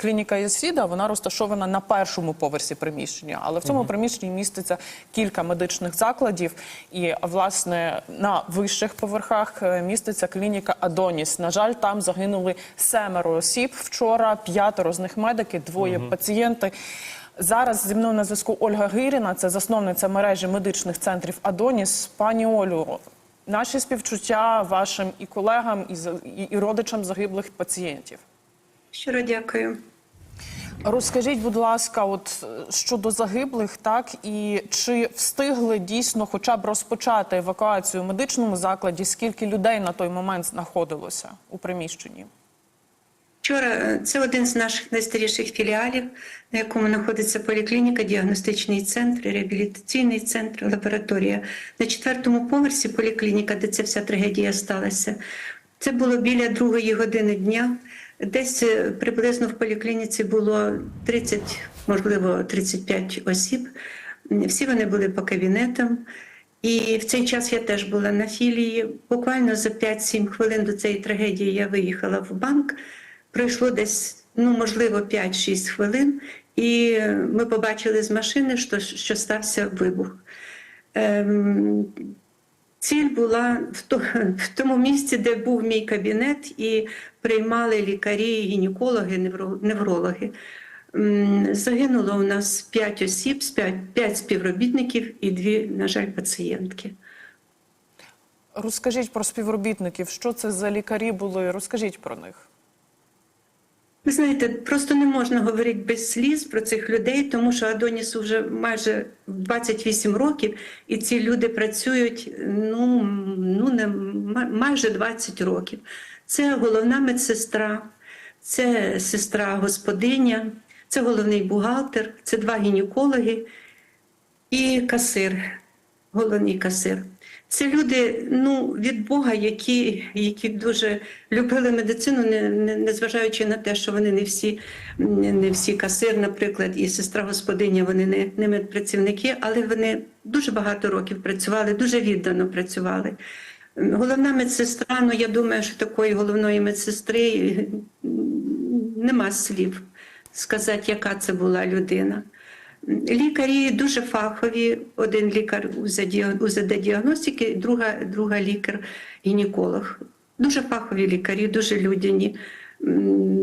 Клініка Єсіда вона розташована на першому поверсі приміщення, але в цьому приміщенні міститься кілька медичних закладів. І власне на вищих поверхах е, міститься клініка Адоніс. На жаль, там загинули семеро осіб. Вчора п'ятеро з них медики, двоє пацієнти. Зараз зі мною на зв'язку Ольга Гиріна, це засновниця мережі медичних центрів Адоніс. Пані Олю, наші співчуття вашим і колегам, і, і, і родичам загиблих пацієнтів. Щиро дякую. Розкажіть, будь ласка, от е, щодо загиблих, так і чи встигли дійсно хоча б розпочати евакуацію в медичному закладі? Скільки людей на той момент знаходилося у приміщенні? Вчора е, це один з наших найстаріших філіалів, на якому знаходиться поліклініка, діагностичний центр, реабілітаційний центр, лабораторія. На четвертому поверсі поліклініка, де ця вся трагедія сталася. Це було біля другої години дня. Десь е, приблизно в поліклініці було 30, можливо, 35 осіб. Всі вони були по кабінетам. І в цей час я теж була на філії. Буквально за 5-7 хвилин до цієї трагедії я виїхала в банк. Пройшло десь, ну можливо, 5-6 хвилин, і ми побачили з машини, що, що стався вибух. Ем, Ціль була в, тому місці, де був мій кабінет, і приймали лікарі, гінекологи, неврологи. Загинуло у нас 5 осіб, 5, 5 співробітників і 2, на жаль, пацієнтки. Розкажіть про співробітників, що це за лікарі були? Розкажіть про них. Ви знаєте, просто не можна говорити без сліз про цих людей, тому що Адонісу вже майже 28 років, і ці люди працюють ну, ну не майже 20 років. Це головна медсестра, це сестра господиня, це головний бухгалтер, це два гінекологи і касир, головний касир. Це люди ну, від Бога, які, які дуже любили медицину, не, не, на те, що вони не всі, не, не всі касир, наприклад, і сестра господиня, вони не, не медпрацівники, але вони дуже багато років працювали, дуже віддано працювали. Головна медсестра, ну я думаю, що такої головної медсестри нема слів сказати, яка це була людина. Лікарі дуже фахові. Один лікар УЗД-діагностики, друга, друга лікар-гінеколог. Дуже фахові лікарі, дуже людяні.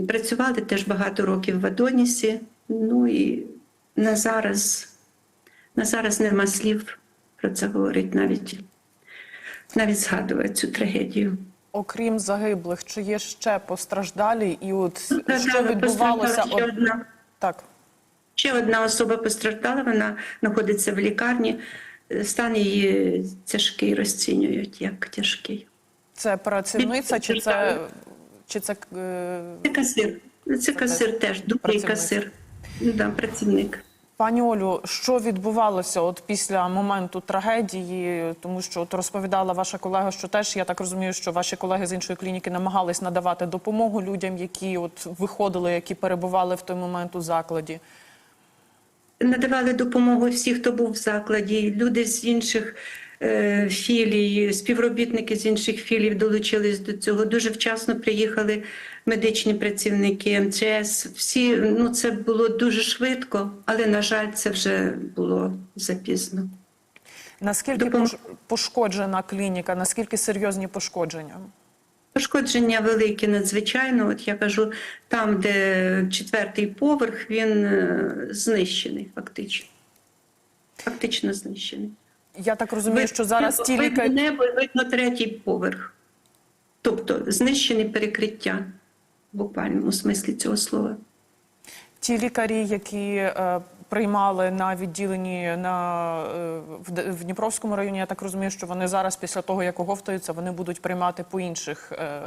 Працювали теж багато років в Адонісі. Ну і на зараз, на зараз нема слів про це говорить навіть, навіть згадувати цю трагедію. Окрім загиблих, чи є ще постраждалі? І от Та, що відбувалося? ще одна. Так. Ще одна особа постраждала, вона знаходиться в лікарні. Стан її тяжкий розцінюють як тяжкий. Це працівниця, чи це чи це е, Це касир. Це касир теж, другий касир. Да, працівник. пані Олю? Що відбувалося от після моменту трагедії? Тому що от розповідала ваша колега, що теж я так розумію, що ваші колеги з іншої клініки намагались надавати допомогу людям, які от виходили, які перебували в той момент у закладі. Надавали допомогу всі, хто був в закладі. Люди з інших е, філій, співробітники з інших філій долучились до цього. Дуже вчасно приїхали медичні працівники МЧС. Всі ну це було дуже швидко, але на жаль, це вже було запізно. Наскільки Допом- пошкоджена клініка? Наскільки серйозні пошкодження? Пошкодження велике надзвичайно. От я кажу, там, де четвертий поверх, він е, знищений, фактично. Фактично знищений. Я так розумію, що зараз ті лікарі. небо, видно третій поверх. Тобто знищені перекриття в буквальному смислі цього слова. Ті лікарі, які е, приймали на відділенні на е, в, в Дніпровському районі, я так розумію, що вони зараз, після того як оговтаються, вони будуть приймати по інших е,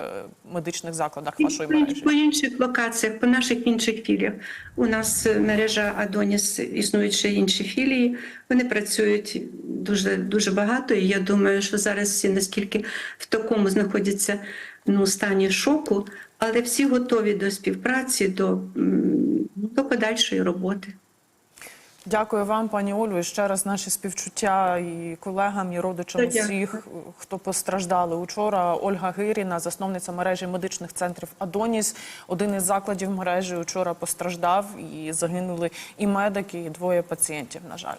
медичних закладах вашої мережі. по інших локаціях, по наших інших філіях. У нас е, мережа Адоніс існують ще інші філії. Вони працюють дуже дуже багато. І я думаю, що зараз всі наскільки в такому знаходяться ну, стані шоку, але всі готові до співпраці, до, до подальшої роботи. Дякую вам, пані Олю. І ще раз наші співчуття і колегам, і родичам дякую. всіх, хто постраждали. Учора Ольга Гиріна, засновниця мережі медичних центрів Адоніс. Один із закладів мережі учора постраждав і загинули і медики, і двоє пацієнтів. На жаль.